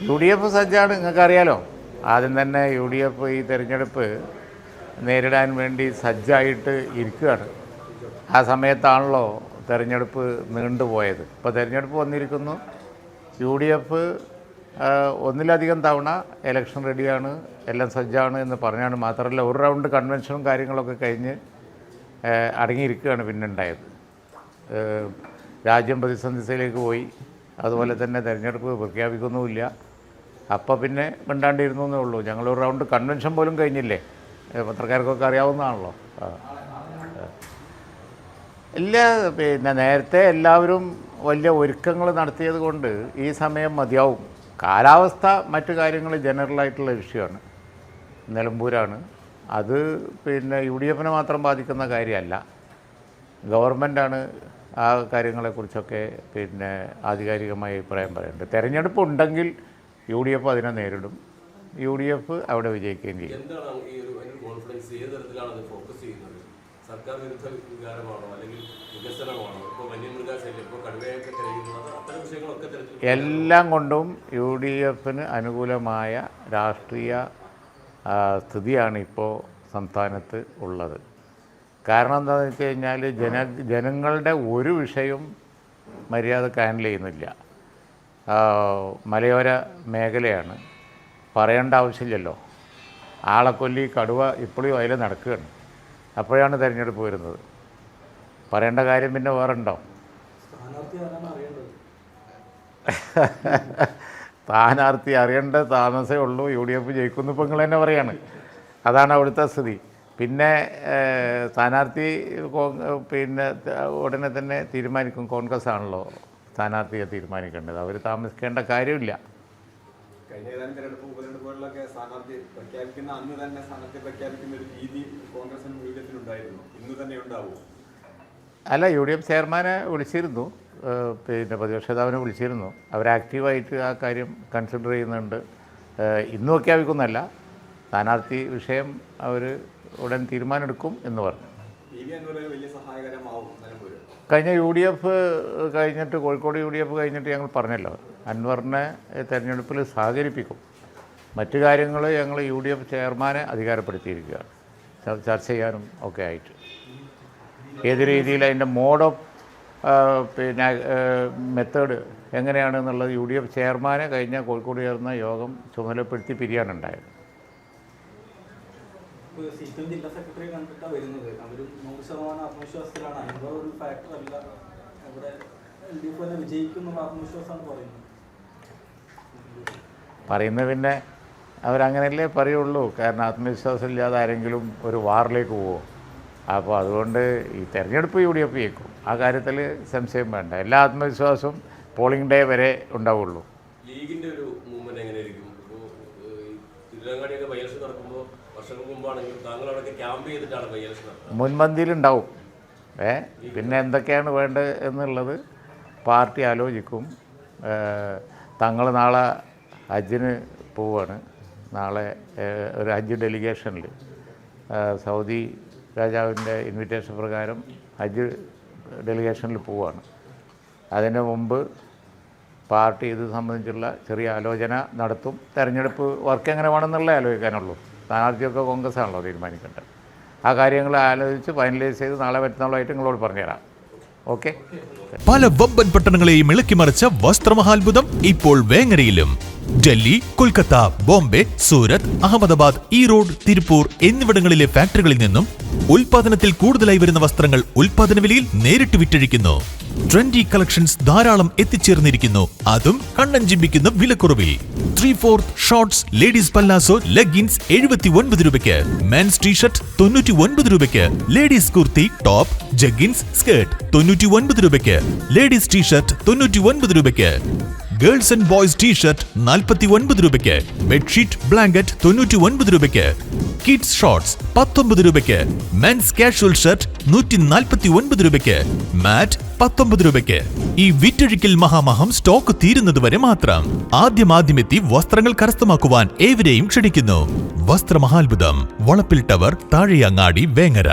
U D F സജ്ജാണ് നിങ്ങൾക്കറിയാലോ? ആദ്യം തന്നെ യു ഡി എഫ് ഈ തെരഞ്ഞെടുപ്പ് നേരിടാൻ വേണ്ടി സജ്ജായിട്ട് ഇരിക്കുകയാണ്. ആ സമയത്താണല്ലോ തെരഞ്ഞെടുപ്പ് നീണ്ടുപോയത്. ഇപ്പോൾ തെരഞ്ഞെടുപ്പ് വന്നിരിക്കുന്നു. യു ഡി എഫ് ഒന്നിലധികം തവണ ഇലക്ഷൻ റെഡിയാണ് എല്ലാം സജ്ജാണ് എന്ന് പറഞ്ഞാണ് മാത്രമല്ല ഒരു റൗണ്ട് കൺവെൻഷനും കാര്യങ്ങളൊക്കെ കഴിഞ്ഞ് അടങ്ങിയിരിക്കുകയാണ് പിന്നെ ഉണ്ടായത് ഏഹ്, രാജ്യം പ്രതിസന്ധിയിലേക്ക് പോയി. അതുപോലെ തന്നെ തെരഞ്ഞെടുപ്പ് പ്രഖ്യാപിക്കുന്നുമില്ല. അപ്പോൾ പിന്നെ മിണ്ടാണ്ടിരുന്നു എന്നേ ഉള്ളൂ. ഞങ്ങൾ ഒരു റൗണ്ട് കൺവെൻഷൻ പോലും കഴിഞ്ഞില്ലേ? പത്രക്കാർക്കൊക്കെ അറിയാവുന്നതാണല്ലോ. എല്ലാ പിന്നെ നേരത്തെ എല്ലാവരും വലിയ ഒരുക്കങ്ങൾ നടത്തിയത് കൊണ്ട് ഈ സമയം മതിയാവും. കാലാവസ്ഥ മറ്റു കാര്യങ്ങൾ ജനറലായിട്ടുള്ള വിഷയമാണ്. നിലമ്പൂരാണ്. അത് പിന്നെ യു ഡി എഫിനെ മാത്രം ബാധിക്കുന്ന കാര്യമല്ല. ഗവൺമെന്റാണ് ആ കാര്യങ്ങളെക്കുറിച്ചൊക്കെ പിന്നെ ആധികാരികമായി അഭിപ്രായം പറയേണ്ടത് തെരഞ്ഞെടുപ്പ് ഉണ്ടെങ്കിൽ യു ഡി എഫ് അതിനെ നേരിടും. യു ഡി എഫ് അവിടെ വിജയിക്കുകയും ചെയ്യും. സർക്കാർ വിരുദ്ധ വികാരമാണോ അല്ലെങ്കിൽ വികസനമാണോ? ഇപ്പോൾ വന്യമൃഗശല്യം ഇപ്പോൾ കടുവയൊക്കെ കഴിയുന്നത് അത്തരം വിഷയങ്ങളൊക്കെ തരത്തിൽ എല്ലാം കൊണ്ടും യു ഡി എഫിന് അനുകൂലമായ രാഷ്ട്രീയ സ്ഥിതിയാണ് ഇപ്പോൾ സംസ്ഥാനത്ത് ഉള്ളത്. കാരണം എന്താണെന്ന് വെച്ച് കഴിഞ്ഞാൽ ജന ജനങ്ങളുടെ ഒരു വിഷയവും മര്യാദ ഹാൻഡിൽ ചെയ്യുന്നില്ല. മലയോര മേഖലയാണ്. പറയേണ്ട ആവശ്യമില്ലല്ലോ. ആളക്കൊല്ലി കടുവ ഇപ്പോഴും അതിൽ നടക്കുകയാണ്. അപ്പോഴാണ് തിരഞ്ഞെടുപ്പ് വരുന്നത്. പറയേണ്ട കാര്യം പിന്നെ വേറെ ഉണ്ടോ സ്ഥാനാർത്ഥി അറിയേണ്ട താമസമേ ഉള്ളൂ. യു ഡി എഫ് ജയിക്കുന്നു ഇപ്പം നിങ്ങൾ തന്നെ പറയാണ്. അതാണ് അവിടുത്തെ സ്ഥിതി. പിന്നെ സ്ഥാനാർത്ഥി പിന്നെ ഉടനെ തന്നെ തീരുമാനിക്കും. കോൺഗ്രസ് ആണല്ലോ. സ്ഥാനാർത്ഥിയെ തീരുമാനിക്കേണ്ടത്. അവർ താമസിക്കേണ്ട കാര്യമില്ല. കഴിഞ്ഞ ഏതാനും തെരഞ്ഞെടുപ്പ് ഉപതെരഞ്ഞെടുപ്പുകളിലൊക്കെ സ്ഥാനാർത്ഥി പ്രഖ്യാപിക്കുന്ന അന്ന് തന്നെ സ്ഥാനാർത്ഥി പ്രഖ്യാപിക്കുന്ന ഒരു രീതി കോൺഗ്രസിനും യു ഡി എഫിനും ഉണ്ടായിരുന്നു. ഇന്ന് തന്നെ ഉണ്ടാവും? അല്ല യു ഡി എഫ് ചെയർമാനെ വിളിച്ചിരുന്നു. പിന്നെ പ്രതിപക്ഷ നേതാവിനെ വിളിച്ചിരുന്നു. അവർ ആക്റ്റീവായിട്ട് ആ കാര്യം കൺസിഡർ ചെയ്യുന്നുണ്ട്. ഇന്നും പ്രഖ്യാപിക്കുന്നല്ല സ്ഥാനാർത്ഥി വിഷയം അവർ ഉടൻ തീരുമാനമെടുക്കും എന്ന് പറഞ്ഞു. വലിയ സഹായകരമാവും കഴിഞ്ഞ യു ഡി എഫ് കഴിഞ്ഞിട്ട് കോഴിക്കോട് യു ഡി എഫ് കഴിഞ്ഞിട്ട് ഞങ്ങൾ പറഞ്ഞല്ലോ അൻവറിനെ തെരഞ്ഞെടുപ്പിൽ സഹകരിപ്പിക്കും. മറ്റു കാര്യങ്ങൾ ഞങ്ങൾ യു ഡി എഫ് ചെയർമാനെ അധികാരപ്പെടുത്തിയിരിക്കുകയാണ്. ചർച്ച ചെയ്യാനും ഒക്കെ ആയിട്ട്. ഏത് രീതിയിൽ അതിന്റെ മോഡ് ഓഫ് പിന്നെ മെത്തേഡ് എങ്ങനെയാണെന്നുള്ളത് യു ഡി എഫ് ചെയർമാനെ കഴിഞ്ഞ കോഴിക്കോട് ചേർന്ന യോഗം ചുമതലപ്പെടുത്തി പിരിയാനുണ്ടായത്. സി പി എം ജില്ലാ സെക്രട്ടറി കണ്ടിട്ടാണ് വരുന്നത്. അവർ നൂറ് ശതമാനം ആത്മവിശ്വാസത്തിലാണ്. അൻവർ ഒരു ഫാക്ടർ അല്ല. ഇവിടെ എൽ ഡി എഫ് തന്നെ വിജയിക്കും എന്നുള്ള ആത്മവിശ്വാസമാണ് പറയുന്നത്. പറയുന്നത് പിന്നെ അവരങ്ങനെയല്ലേ പറയുള്ളൂ. കാരണം ആത്മവിശ്വാസം ഇല്ലാതെ ആരെങ്കിലും ഒരു വാറിലേക്ക് പോവോ. അപ്പോൾ അതുകൊണ്ട് ഈ തെരഞ്ഞെടുപ്പ് യു ഡി എഫ് ജയിക്കും. ആ കാര്യത്തിൽ സംശയം വേണ്ട. എല്ലാ ആത്മവിശ്വാസവും പോളിംഗ് ഡേ വരെ ഉണ്ടാവുള്ളൂ. ലീഗിന്റെ ഒരു മൂവ്മെന്റ് എങ്ങനെയായിരിക്കും? മുമ്പാണെങ്കിലും താങ്കൾ അവിടെയൊക്കെ ക്യാമ്പ് ചെയ്തിട്ടാണ് ഏ പിന്നെ എന്തൊക്കെയാണ് വേണ്ടത് എന്നുള്ളത് പാർട്ടി ആലോചിക്കും. തങ്ങൾ നാളെ ഹജ്ജിന് പോവാണ്. നാളെ ഒരു ഹജ്ജ് ഡെലിഗേഷനിൽ. സൗദി രാജാവിന്റെ ഇൻവിറ്റേഷൻ പ്രകാരം ഹജ്ജ് ഡെലിഗേഷനിൽ പോവാണ്. അതിന് മുമ്പ് പാർട്ടി ഇത് സംബന്ധിച്ചുള്ള ചെറിയ ആലോചന നടത്തും. തെരഞ്ഞെടുപ്പ് വർക്ക് എങ്ങനെ വേണമെന്നുള്ള ആലോചിക്കാനുള്ളൂ. സ്ഥാനാർത്ഥിയൊക്കെ കോൺഗ്രസ് ആണല്ലോ തീരുമാനിക്കേണ്ടത്. ആ കാര്യങ്ങൾ ആലോചിച്ച് ഫൈനലൈസ് ചെയ്ത് നാളെ മറ്റന്നാളായിട്ട് നിങ്ങളോട് പറഞ്ഞുതരാം. ഓക്കെ പല വമ്പൻ പട്ടണങ്ങളെയും ഇളക്കിമറിച്ച വസ്ത്രമഹാത്ഭുതം ഇപ്പോൾ വേങ്ങരയിലും. ഡൽഹി കൊൽക്കത്ത ബോംബെ സൂരത് അഹമ്മദാബാദ് ഈറോഡ് തിരുപ്പൂർ എന്നിവിടങ്ങളിലെ ഫാക്ടറികളിൽ നിന്നും ഉൽപാദനത്തിൽ കൂടുതലായി വരുന്ന വസ്ത്രങ്ങൾ ഉൽപാദന വിലയിൽ നേരിട്ട് വിറ്റഴിക്കുന്നു. ട്രെൻഡി കളക്ഷൻസ് ധാരാളം എത്തിച്ചേർന്നിരിക്കുന്നു. അതും കണ്ണഞ്ചിമ്പിക്കുന്ന വിലക്കുറവിൽ. Three fourth shorts ladies palazzo leggings എഴുപത്തി ഒൻപത് രൂപയ്ക്ക്. മെൻസ് ടീഷർട്ട് തൊണ്ണൂറ്റി ഒൻപത് രൂപയ്ക്ക്. Ladies kurti top jeggings skirt തൊണ്ണൂറ്റി ഒൻപത് രൂപയ്ക്ക്. ലേഡീസ് ടീഷർട്ട് തൊണ്ണൂറ്റി ഒൻപത് രൂപയ്ക്ക്. ഗേൾസ് ആൻഡ് ബോയ്സ് ടീഷർട്ട് നാൽപ്പത്തി ഒൻപത് രൂപയ്ക്ക്. ബെഡ്ഷീറ്റ് ബ്ലാങ്കറ്റ് തൊണ്ണൂറ്റി ഒൻപത് രൂപയ്ക്ക്. കിഡ്സ് ഷോർട്സ് പത്തൊമ്പത് രൂപയ്ക്ക്. മെൻസ് കാഷ്വൽ ഷർട്ട് നൂറ്റി നാൽപ്പത്തി ഒൻപത് രൂപയ്ക്ക്. മാറ്റ് പത്തൊമ്പത് രൂപയ്ക്ക്. ഈ വിറ്റൊഴിക്കൽ മഹാമഹം സ്റ്റോക്ക് തീരുന്നത് വരെ മാത്രം. ആദ്യം ആദ്യമെത്തി വസ്ത്രങ്ങൾ കരസ്ഥമാക്കുവാൻ ഏവരെയും ക്ഷണിക്കുന്നു. വസ്ത്രമഹാത്ഭുതം. വളപ്പിൽ ടവർ താഴെയങ്ങാടി വേങ്ങര.